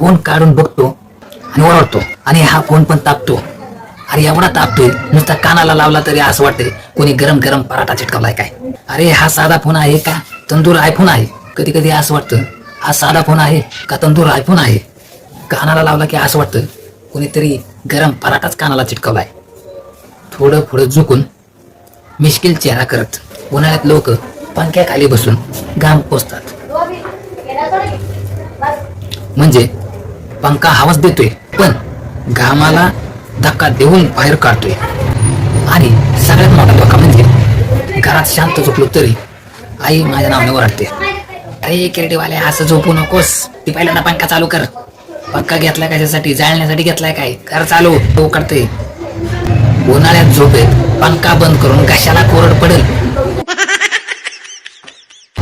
Phone काढून बघतो आणि ओरडतो आणि हा फोन पण तापतो. अरे एवढा तापतोय नुसता कानाला लावला तरी असं वाटतंय कोणी गरम गरम पराठा चिटकावलाय काय? अरे हा साधा फोन आहे का? तंदूर आयफोन आहे. कधी कधी असं वाटतं हा साधा फोन आहे का तंदूर आयफोन आहे? कानाला लावला की असं वाटतं कोणीतरी गरम पराठाच कानाला चिटकावलाय. थोडं पुढं झुकून मिश्किल चेहरा करत उन्हाळ्यात लोक पंख्याखाली बसून घाम पोचतात म्हणजे पंखा हवाच देतोय पण घामाला धक्का देऊन बाहेर काढतोय. आणि सगळ्यात मोठा धोका म्हणजे घरात शांत झोपलो तरी आई माझ्या नावाने ओरडते. अरे किरडीवाले असं झोपू नकोस. ती पहिल्यांदा पंखा चालू कर. पंखा घेतलाय कशासाठी? जाळण्यासाठी घेतलाय काय? कर चालू. तो करते उन्हाळ्यात झोपेत पंखा बंद करून घशाला कोरड पडेल.